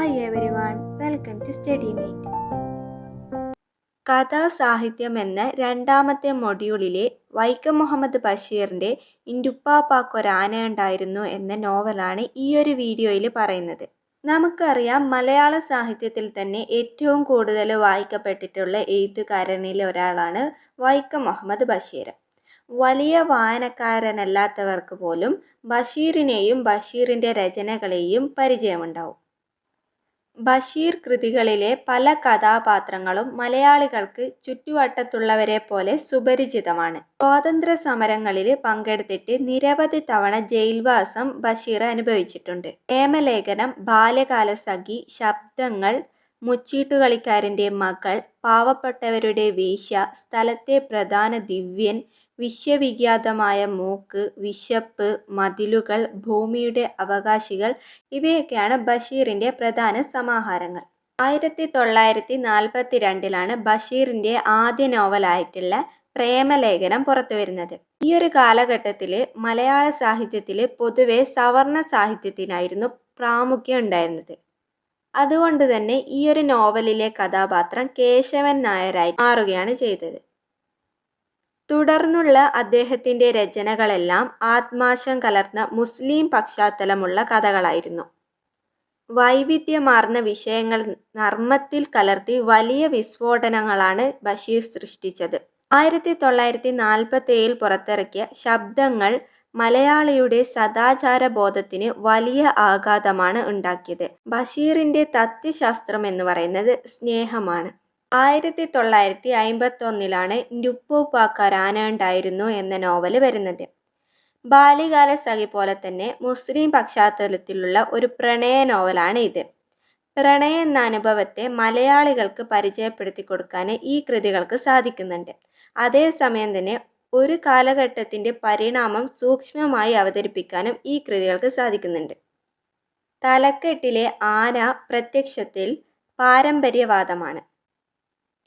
Hi everyone welcome to study meet കഥാസാഹിത്യം എന്ന രണ്ടാമത്തെ മൊഡ്യൂളിലെ വൈക്കം മുഹമ്മദ് ബഷീറിന്റെ ഇൻഡുപ്പാപ്പാക്കൊരാനയുണ്ടായിരുന്നു എന്ന നോവലാണ് ഈ ഒരു വീഡിയോയിൽ പറയുന്നത്. നമുക്കറിയാം മലയാള സാഹിത്യത്തിൽ തന്നെ ഏറ്റവും കൂടുതൽ വായിക്കപ്പെട്ടിട്ടുള്ള എഴുത്തുകാരനിൽ ഒരാളാണ് വൈക്കം മുഹമ്മദ് ബഷീർ. വലിയ വായനക്കാരനല്ലാത്തവർക്ക് പോലും ബഷീറിനെയും ബഷീറിന്റെ രചനകളെയും പരിചയമുണ്ടാവും. ബഷീർ കൃതികളിലെ പല കഥാപാത്രങ്ങളും മലയാളികൾക്ക് ചുറ്റുവട്ടത്തുള്ളവരെ പോലെ സുപരിചിതമാണ്. സ്വാതന്ത്ര്യ സമരങ്ങളിൽ പങ്കെടുത്തിട്ട് നിരവധി തവണ ജയിൽവാസം ബഷീർ അനുഭവിച്ചിട്ടുണ്ട്. പ്രേമലേഖനം ബാല്യകാലസഖി ശബ്ദങ്ങൾ മുച്ചീട്ടുകളിക്കാരന്റെ മകൾ പാവപ്പെട്ടവരുടെ വേശ്യ സ്ഥലത്തെ പ്രധാന ദിവ്യൻ വിശ്വവിഖ്യാതമായ മൂക്ക് വിശപ്പ് മതിലുകൾ ഭൂമിയുടെ അവകാശികൾ ഇവയൊക്കെയാണ് ബഷീറിന്റെ പ്രധാന സമാഹാരങ്ങൾ. ആയിരത്തി തൊള്ളായിരത്തി നാൽപ്പത്തി രണ്ടിലാണ് ബഷീറിന്റെ ആദ്യ നോവലായിട്ടുള്ള പ്രേമലേഖനം പുറത്തു വരുന്നത് ഈ ഒരു കാലഘട്ടത്തിൽ മലയാള സാഹിത്യത്തിൽ പൊതുവെ സവർണ സാഹിത്യത്തിനായിരുന്നു പ്രാമുഖ്യം ഉണ്ടായിരുന്നത്. അതുകൊണ്ട് തന്നെ ഈ ഒരു നോവലിലെ കഥാപാത്രം കേശവൻ നായരായി മാറുകയാണ് ചെയ്തത്. തുടർന്നുള്ള അദ്ദേഹത്തിന്റെ രചനകളെല്ലാം ആത്മാശം കലർന്ന മുസ്ലിം പശ്ചാത്തലമുള്ള കഥകളായിരുന്നു. വൈവിധ്യമാർന്ന വിഷയങ്ങൾ നർമ്മത്തിൽ കലർത്തി വലിയ വിസ്ഫോടനങ്ങളാണ് ബഷീർ സൃഷ്ടിച്ചത്. ആയിരത്തി തൊള്ളായിരത്തി നാൽപ്പത്തി ഏഴിൽ പുറത്തിറക്കിയ ശബ്ദങ്ങൾ മലയാളിയുടെ സദാചാര ബോധത്തിന് വലിയ ആഘാതമാണ് ഉണ്ടാക്കിയത്. ബഷീറിന്റെ തത്വശാസ്ത്രം എന്ന് പറയുന്നത് സ്നേഹമാണ്. ആയിരത്തി തൊള്ളായിരത്തി അയിമ്പത്തൊന്നിലാണ് ഉണ്ടായിരുന്നു എന്ന നോവൽ വരുന്നത്. ബാല്യകാല സഖി പോലെ തന്നെ മുസ്ലിം പശ്ചാത്തലത്തിലുള്ള ഒരു പ്രണയ നോവലാണ് ഇത്. പ്രണയ എന്ന അനുഭവത്തെ മലയാളികൾക്ക് പരിചയപ്പെടുത്തി കൊടുക്കാൻ ഈ കൃതികൾക്ക് സാധിക്കുന്നുണ്ട്. അതേസമയം തന്നെ ഒരു കാലഘട്ടത്തിന്റെ പരിണാമം സൂക്ഷ്മമായി അവതരിപ്പിക്കാനും ഈ കൃതികൾക്ക് സാധിക്കുന്നുണ്ട്. തലക്കെട്ടിലെ ആന പ്രത്യക്ഷത്തിൽ പാരമ്പര്യവാദമാണ്.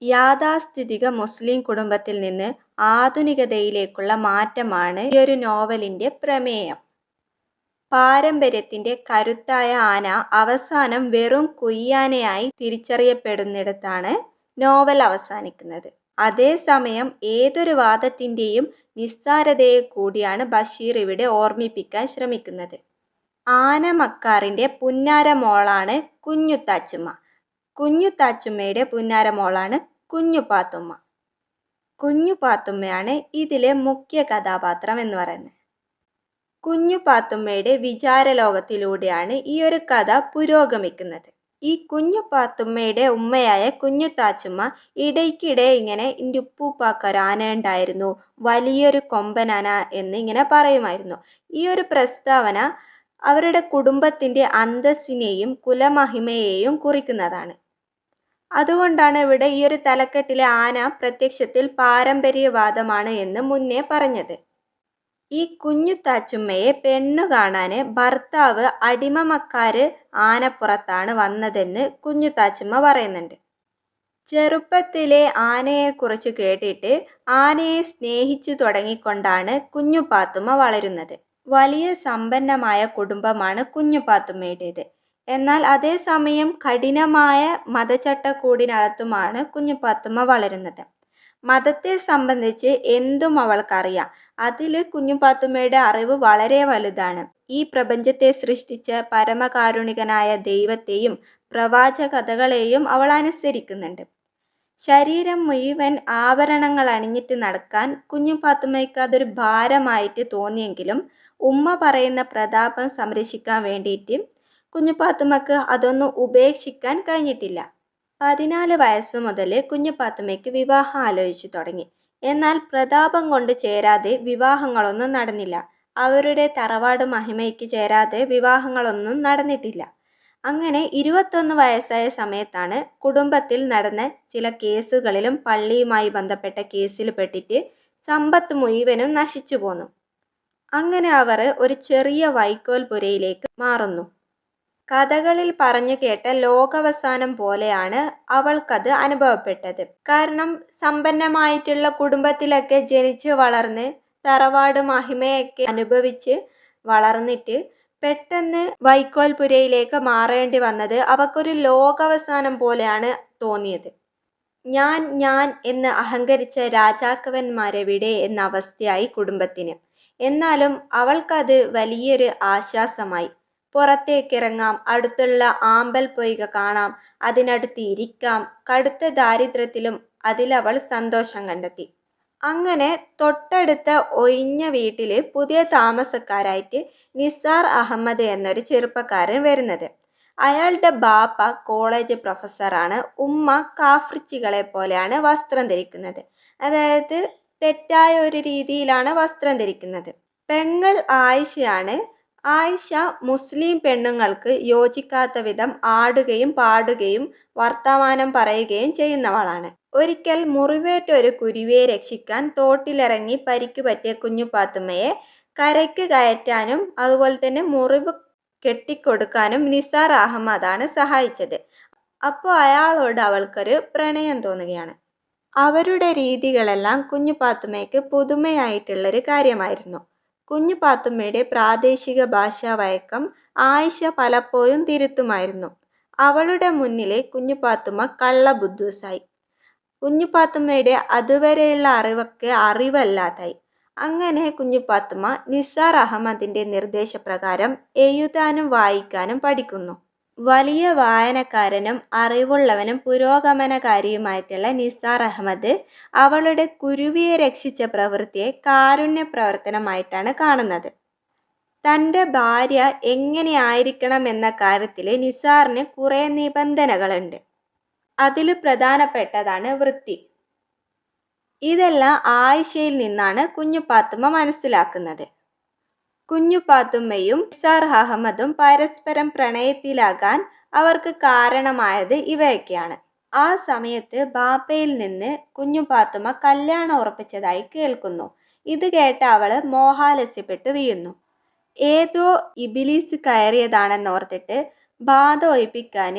യാഥാസ്ഥിതിക മുസ്ലിം കുടുംബത്തിൽ നിന്ന് ആധുനികതയിലേക്കുള്ള മാറ്റമാണ് ഈ ഒരു നോവലിന്റെ പ്രമേയം. പാരമ്പര്യത്തിന്റെ കരുത്തായ ആന അവസാനം വെറും കുയ്യാനയായി തിരിച്ചറിയപ്പെടുന്നിടത്താണ് നോവൽ അവസാനിക്കുന്നത്. അതേസമയം ഏതൊരു വാദത്തിന്റെയും നിസ്സാരതയെ കൂടിയാണ് ബഷീർ ഇവിടെ ഓർമ്മിപ്പിക്കാൻ ശ്രമിക്കുന്നത്. ആന മക്കാറിന്റെ പുന്നാരമോളാണ് കുഞ്ഞുത്താച്ചുമ്മ കുഞ്ഞുത്താച്ചുമ്മയുടെ പുന്നാരമോളാണ് കുഞ്ഞുപാത്തുമ്മ കുഞ്ഞു പാത്തുമ്മ. കുഞ്ഞു പാത്തുമ്മയാണ് ഇതിലെ മുഖ്യ കഥാപാത്രം എന്ന് പറയുന്നത്. കുഞ്ഞുപാത്തുമ്മയുടെ വിചാരലോകത്തിലൂടെയാണ് ഈ ഒരു കഥ പുരോഗമിക്കുന്നത്. ഈ കുഞ്ഞു പാത്തുമ്മയുടെ ഉമ്മയായ കുഞ്ഞു താച്ചുമ്മ ഇടയ്ക്കിടെ ഇങ്ങനെ എന്റെ ഉപ്പൂപ്പാക്കൊരാന ഉണ്ടായിരുന്നു വലിയൊരു കൊമ്പനാന എന്ന് ഇങ്ങനെ പറയുമായിരുന്നു. ഈ ഒരു പ്രസ്താവന അവരുടെ കുടുംബത്തിന്റെ അന്തസ്സിനെയും കുലമഹിമയെയും കുറിക്കുന്നതാണ്. അതുകൊണ്ടാണ് ഇവിടെ ഈ ഒരു തലക്കെട്ടിലെ ആന പ്രത്യക്ഷത്തിൽ പാരമ്പര്യവാദമാണ് എന്ന് മുന്നേ പറഞ്ഞത്. ഈ കുഞ്ഞു താച്ചുമ്മയെ പെണ്ണു കാണാൻ ഭർത്താവ് അടിമമക്കാര് ആനപ്പുറത്താണ് വന്നതെന്ന് കുഞ്ഞു താച്ചുമ്മ പറയുന്നുണ്ട്. ചെറുപ്പത്തിലെ ആനയെക്കുറിച്ച് കേട്ടിട്ട് ആനയെ സ്നേഹിച്ചു തുടങ്ങിക്കൊണ്ടാണ് കുഞ്ഞു പാത്തുമ്മ വളരുന്നത്. വലിയ സമ്പന്നമായ കുടുംബമാണ് കുഞ്ഞു പാത്തുമ്മയുടേത് എന്നാൽ അതേസമയം കഠിനമായ മതചട്ടക്കൂടിനകത്തുമാണ് കുഞ്ഞു പാത്തുമ്മ വളരുന്നത്. മതത്തെ സംബന്ധിച്ച് എന്തും അവൾക്കറിയാം. അതിൽ കുഞ്ഞു പാത്തുമ്മയുടെ അറിവ് വളരെ വലുതാണ്. ഈ പ്രപഞ്ചത്തെ സൃഷ്ടിച്ച പരമകാരുണികനായ ദൈവത്തെയും പ്രവാചകഥകളെയും അവൾ അനുസരിക്കുന്നുണ്ട്. ശരീരം മുഴുവൻ ആവരണങ്ങൾ അണിഞ്ഞിട്ട് നടക്കാൻ കുഞ്ഞു പാത്തുമ്മയ്ക്ക് അതൊരു ഭാരമായിട്ട് തോന്നിയെങ്കിലും ഉമ്മ പറയുന്ന പ്രതാപം സംരക്ഷിക്കാൻ വേണ്ടിയിട്ട് കുഞ്ഞുപാത്തുമ്മക്ക് അതൊന്നും ഉപേക്ഷിക്കാൻ കഴിഞ്ഞിട്ടില്ല. പതിനാല് വയസ്സ് മുതൽ കുഞ്ഞുപാത്തുമ്മയ്ക്ക് വിവാഹം ആലോചിച്ചു തുടങ്ങി. എന്നാൽ പ്രതാപം കൊണ്ട് ചേരാതെ വിവാഹങ്ങളൊന്നും നടന്നില്ല. അവരുടെ തറവാട് മഹിമയ്ക്ക് ചേരാതെ വിവാഹങ്ങളൊന്നും നടന്നിട്ടില്ല. അങ്ങനെ ഇരുപത്തൊന്ന് വയസ്സായ സമയത്താണ് കുടുംബത്തിൽ നടന്ന ചില കേസുകളിലും പള്ളിയുമായി ബന്ധപ്പെട്ട കേസിൽ പെട്ടിട്ട് സമ്പത്ത് മുഴുവനും നശിച്ചു പോന്നു. അങ്ങനെ അവർ ഒരു ചെറിയ വൈക്കോൽ പുരയിലേക്ക് മാറുന്നു. കഥകളിൽ പറഞ്ഞു കേട്ട ലോകവസാനം പോലെയാണ് അവൾക്കത് അനുഭവപ്പെട്ടത്. കാരണം സമ്പന്നമായിട്ടുള്ള കുടുംബത്തിലൊക്കെ ജനിച്ച് വളർന്ന് തറവാട് മഹിമയൊക്കെ അനുഭവിച്ച് വളർന്നിട്ട് പെട്ടെന്ന് വൈക്കോൽപുരയിലേക്ക് മാറേണ്ടി വന്നത് അവക്കൊരു ലോകാവസാനം പോലെയാണ് തോന്നിയത്. ഞാൻ ഞാൻ എന്ന് അഹങ്കരിച്ച രാജാക്കവന്മാരെവിടെ എന്ന അവസ്ഥയായി കുടുംബത്തിന്. എന്നാലും അവൾക്കത് വലിയൊരു ആശ്വാസമായി. പുറത്തേക്കിറങ്ങാം. അടുത്തുള്ള ആമ്പൽ പൊയ്ക കാണാം. അതിനടുത്ത് ഇരിക്കാം. കടുത്ത ദാരിദ്ര്യത്തിലും അതിലവൾ സന്തോഷം കണ്ടെത്തി. അങ്ങനെ തൊട്ടടുത്ത ഒഴിഞ്ഞ വീട്ടിൽ പുതിയ താമസക്കാരായിട്ട് നിസാർ അഹമ്മദ് എന്നൊരു ചെറുപ്പക്കാരൻ വരുന്നത്. അയാളുടെ ബാപ്പ കോളേജ് പ്രൊഫസറാണ്. ഉമ്മ കാഫ്രിച്ചികളെ പോലെയാണ് വസ്ത്രം ധരിക്കുന്നത്. അതായത് തെറ്റായ ഒരു രീതിയിലാണ് വസ്ത്രം ധരിക്കുന്നത്. പെങ്ങൾ ആയിഷയാണ് ആയിഷ മുസ്ലിം പെണ്ണുങ്ങൾക്ക് യോജിക്കാത്ത വിധം ആടുകയും പാടുകയും വർത്തമാനം പറയുകയും ചെയ്യുന്നവളാണ്. ഒരിക്കൽ മുറിവേറ്റ ഒരു കുരുവിയെ രക്ഷിക്കാൻ തോട്ടിലിറങ്ങി പരിക്ക് പറ്റിയ കുഞ്ഞുപാത്തുമ്മയെ കരയ്ക്ക് കയറ്റാനും അതുപോലെ തന്നെ മുറിവ് കെട്ടിക്കൊടുക്കാനും നിസാർ അഹമ്മദാണ് സഹായിച്ചത്. അപ്പോൾ അയാളോട് അവൾക്കൊരു പ്രണയം തോന്നുകയാണ്. അവരുടെ രീതികളെല്ലാം കുഞ്ഞു പാത്തുമ്മയ്ക്ക് പുതുമയായിട്ടുള്ളൊരു കാര്യമായിരുന്നു. കുഞ്ഞു പാത്തുമ്മയുടെ പ്രാദേശിക ഭാഷാ വഴക്കം ആയിഷ പലപ്പോഴും തിരുത്തുമായിരുന്നു. അവളുടെ മുന്നിലെ കുഞ്ഞു പാത്തുമ്മ കള്ള ബുദ്ധൂസായി. കുഞ്ഞു പാത്തുമ്മയുടെ അതുവരെയുള്ള അറിവൊക്കെ അറിവല്ലാതായി. അങ്ങനെ കുഞ്ഞു പാത്തുമ്മ നിസാർ അഹമ്മദിന്റെ നിർദ്ദേശപ്രകാരം എഴുതാനും വായിക്കാനും പഠിക്കുന്നു. വലിയ വായനക്കാരനും അറിവുള്ളവനും പുരോഗമനകാരിയുമായിട്ടുള്ള നിസാർ അഹമ്മദ് അവളുടെ കുരുവിയെ രക്ഷിച്ച പ്രവൃത്തിയെ കാരുണ്യ പ്രവർത്തനമായിട്ടാണ് കാണുന്നത്. തന്റെ ഭാര്യ എങ്ങനെയായിരിക്കണം എന്ന കാര്യത്തിൽ നിസാറിന് കുറേ നിബന്ധനകളുണ്ട്. അതിൽ പ്രധാനപ്പെട്ടതാണ് വൃത്തി. ഇതെല്ലാം ആയിഷയിൽ നിന്നാണ് കുഞ്ഞു പാത്തുമ്മ മനസ്സിലാക്കുന്നത്. കുഞ്ഞു പാത്തുമ്മയും നിസാർ അഹമ്മദും പരസ്പരം പ്രണയത്തിലാകാൻ അവർക്ക് കാരണമായത് ഇവയൊക്കെയാണ്. ആ സമയത്ത് ബാപ്പയിൽ നിന്ന് കുഞ്ഞു പാത്തുമ്മ കല്യാണം ഉറപ്പിച്ചതായി കേൾക്കുന്നു. ഇത് കേട്ട അവൾ മോഹാലസ്യപ്പെട്ട് വീഴുന്നു. ഏതോ ഇബിലീസ് കയറിയതാണെന്നോർത്തിട്ട് ബാധ ഒഴിപ്പിക്കാൻ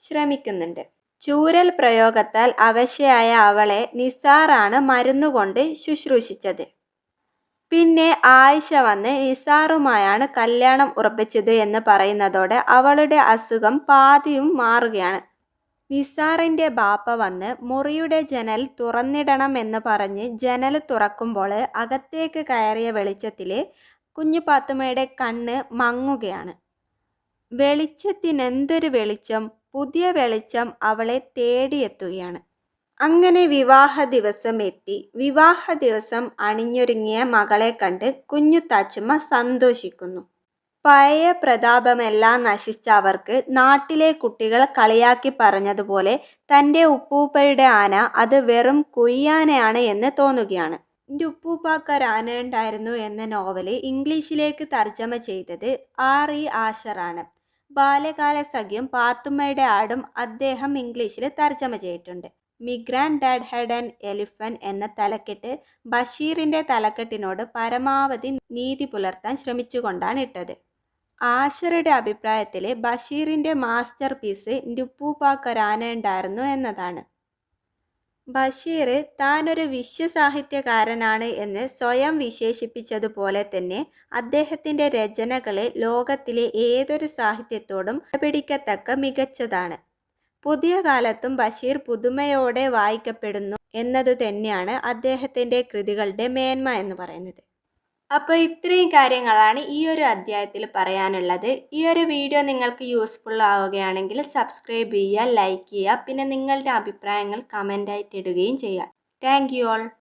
ശ്രമിക്കുന്നുണ്ട്. ചൂരൽ പ്രയോഗത്താൽ അവശയായ അവളെ നിസാറാണ് മരുന്നുകൊണ്ട് ശുശ്രൂഷിച്ചത്. പിന്നെ ആയിഷ വന്ന് നിസാറുമായാണ് കല്യാണം ഉറപ്പിച്ചത് എന്ന് പറയുന്നതോടെ അവളുടെ അസുഖം പാതിയും മാറുകയാണ്. നിസാറിന്റെ ബാപ്പ വന്ന് മുറിയുടെ ജനൽ തുറന്നിടണം എന്ന് പറഞ്ഞ് ജനൽ തുറക്കുമ്പോൾ അകത്തേക്ക് കയറിയ വെളിച്ചത്തിൽ കുഞ്ഞു പാത്തുമ്മയുടെ കണ്ണ് മങ്ങുകയാണ്. വെളിച്ചത്തിനെന്തൊരു വെളിച്ചം? പുതിയ വെളിച്ചം അവളെ തേടിയെത്തുകയാണ്. അങ്ങനെ വിവാഹ ദിവസം എത്തി വിവാഹ ദിവസം അണിഞ്ഞൊരുങ്ങിയ മകളെ കണ്ട് കുഞ്ഞു താച്ചുമ്മ സന്തോഷിക്കുന്നു. പഴയ പ്രതാപമെല്ലാം നശിച്ച അവർക്ക് നാട്ടിലെ കുട്ടികൾ കളിയാക്കി പറഞ്ഞതുപോലെ തന്റെ ഉപ്പൂപ്പയുടെ ആന അത് വെറും കുയ്യാനയാണ് എന്ന് തോന്നുകയാണ്. എന്റെ ഉപ്പൂപ്പാക്കൊരു ആന ഉണ്ടായിരുന്നു എന്ന നോവൽ ഇംഗ്ലീഷിലേക്ക് തർജമ ചെയ്തത് ആർ. ഇ. ആശറാണ് ബാലകാല സഖ്യം പാത്തുമ്മയുടെ ആടും അദ്ദേഹം ഇംഗ്ലീഷിൽ തർജമ ചെയ്തിട്ടുണ്ട്. Me grandad had an elephant എന്ന തലക്കെട്ട് ബഷീറിന്റെ തലക്കെട്ടിനോട് പരമാവധി നീതി പുലർത്താൻ ശ്രമിച്ചുകൊണ്ടാണ് ഇട്ടത്. ആശറുടെ അഭിപ്രായത്തിൽ ബഷീറിന്റെ മാസ്റ്റർ പീസ് നുപ്പൂപ്പാക്കൊരാന ഉണ്ടായിരുന്നു എന്നതാണ്. ബഷീർ താനൊരു വിശ്വസാഹിത്യകാരനാണ് എന്ന് സ്വയം വിശേഷിപ്പിച്ചതുപോലെ തന്നെ അദ്ദേഹത്തിന്റെ രചനകളെ ലോകത്തിലെ ഏതൊരു സാഹിത്യത്തോടും പിടിക്കത്തക്ക മികച്ചതാണ്. പുതിയ കാലത്തും ബഷീർ പുതുമയോടെ വായിക്കപ്പെടുന്നു എന്നതു തന്നെയാണ് അദ്ദേഹത്തിന്റെ കൃതികളുടെ മേന്മ എന്ന് പറയുന്നത്. അപ്പോൾ ഇത്രയും കാര്യങ്ങളാണ് ഈ ഒരു അധ്യായത്തിൽ പറയാനുള്ളത്. ഈ ഒരു വീഡിയോ നിങ്ങൾക്ക് യൂസ്ഫുൾ ആവുകയാണെങ്കിൽ സബ്സ്ക്രൈബ് ചെയ്യുക ലൈക്ക് ചെയ്യുക പിന്നെ നിങ്ങളുടെ അഭിപ്രായങ്ങൾ കമന്റായിട്ട് ഇടുകയും ചെയ്യുക. Thank you all.